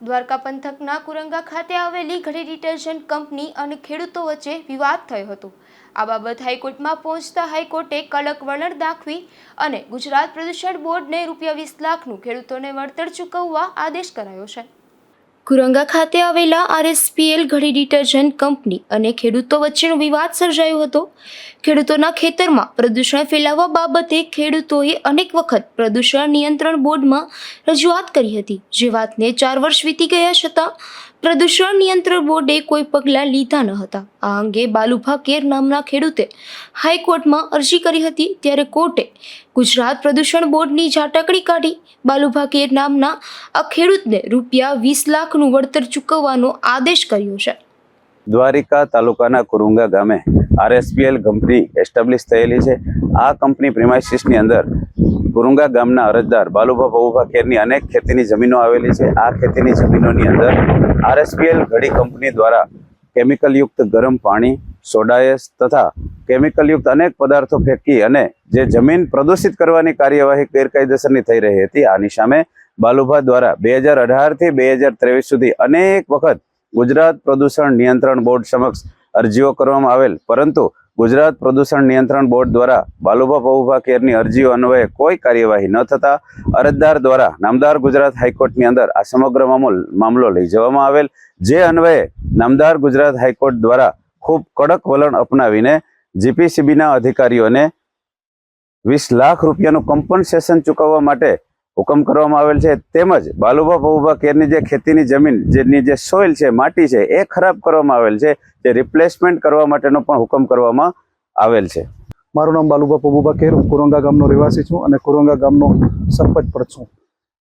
દ્વારકા પંથકના કુરંગા ખાતે આવેલી ઘડી ડિટર્જન્ટ કંપની અને ખેડૂતો વચ્ચે વિવાદ થયો હતો. આ બાબત હાઈકોર્ટમાં પહોંચતા હાઈકોર્ટે કડક વલણ દાખવી અને ગુજરાત પ્રદૂષણ બોર્ડને રૂપિયા વીસ લાખનું ખેડૂતોને વળતર ચૂકવવા આદેશ કરાયો છે. કુરંગા ખાતે આવેલા આરએસપીએલ ઘડી ડિટર્જન્ટ કંપની અને ખેડૂતો વચ્ચેનો વિવાદ સર્જાયો હતો. ખેડૂતોના ખેતરમાં પ્રદૂષણ ફેલાવવા બાબતે ખેડૂતોએ અનેક વખત પ્રદૂષણ નિયંત્રણ બોર્ડમાં રજૂઆત કરી હતી. જે વાતને ચાર વર્ષ વીતી ગયા છતાં પ્રદૂષણ નિયંત્રણ બોર્ડે કોઈ પગલાં લીધા ન હતા. આ અંગે બાલુભા કેર નામના ખેડૂતે હાઈકોર્ટમાં અરજી કરી હતી. ત્યારે કોર્ટે ગુજરાત પ્રદૂષણ બોર્ડની ઝાટકડી કાઢી બાલુભા નામના આ ખેડૂતને રૂપિયા વીસ લાખનું વળતર ચૂકવવાનો આદેશ કર્યો છે. દ્વારિકા તાલુકાના કુરુંગા ગામે આરએસપીએલ કંપની એસ્ટાબ્લિશ થયેલી છે. આ કંપની પ્રિમાઇસિસની અંદર કુરુંગા ગામના અરજદાર બાલુભા બહુભા ખેરની અનેક ખેતીની જમીનો આવેલી છે. આ ખેતીની જમીનોની અંદર આરએસપીએલ ઘડી કંપની દ્વારા કેમિકલયુક્ત ગરમ પાણી સોડાયસ તથા કેમિકલયુક્ત અનેક પદાર્થો ફેંકી અને જે જમીન પ્રદૂષિત કરવાની કાર્યવાહી ગેરકાયદેસરની થઈ રહી હતી, આની સામે બાલુભા દ્વારા બે હજાર અઢારથી બે હજાર ત્રેવીસ સુધી અનેક વખત ગુજરાત પ્રદૂષણ નિયંત્રણ બોર્ડ સમક્ષ અરજીઓ કરવામાં આવેલ. પરંતુ ગુજરાત પ્રદૂષણ નિયંત્રણ બોર્ડ દ્વારા બાલુભા પહુભા કેરની અરજીઓ અન્વયે કોઈ કાર્યવાહી ન થતાં અરજદાર દ્વારા નામદાર ગુજરાત હાઈકોર્ટની અંદર આ સમગ્ર મામૂલ, મામલો લઈ જવામાં આવેલ, જે અન્વયે નામદાર ગુજરાત હાઈકોર્ટ દ્વારા ખૂબ કડક વલણ અપનાવીને જીપીસીબીના અધિકારીઓને વીસ લાખ રૂપિયાનું કમ્પન્સેશન ચૂકવવા માટે હુકમ કરવામાં આવેલ છે. તેમજ બાલુભા પવુભા કેરની જે ખેતીની જમીન, જેની જે સોઇલ છે, માટી છે, એ ખરાબ કરવામાં આવેલ છે. જે રિપ્લેસમેન્ટ કરવા માટેનો પણ હુકમ કરવામાં આવેલ છે. મારું નામ બાલુબા પબુભા કેર. હું કુરંગા ગામનો રહેવાસી છું અને કુરંગા ગામનો સરપંચ પણ છું.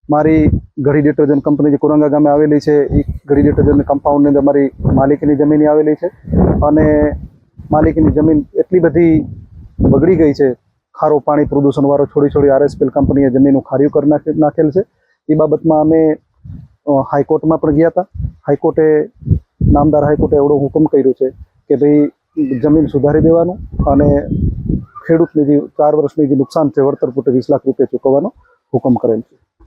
મારી ઘડી ડિટર્જન્ટ કંપની જે કુરંગા ગામે આવેલી છે, એ ઘડી ડિટર્જન્ટ કમ્પાઉન્ડની અંદર મારી માલિકીની જમીન આવેલી છે. અને માલિકીની જમીન એટલી બધી બગડી ગઈ છે. ખારું પાણી પ્રદૂષણવાળો છોડી છોડી આરએસપીએલ કંપનીએ જમીનનું ખાર્યું કરી નાખે, નાખેલ છે. એ બાબતમાં અમે હાઈકોર્ટમાં પણ ગયા હતા હાઈકોર્ટે, નામદાર હાઈકોર્ટે એવડો હુકમ કર્યો છે કે ભાઈ જમીન સુધારી દેવાનું અને ખેડૂતને જે ચાર વર્ષની જે નુકસાન છે, વળતર પૂરતે વીસ લાખ રૂપિયા ચૂકવવાનો હુકમ કરેલ છે.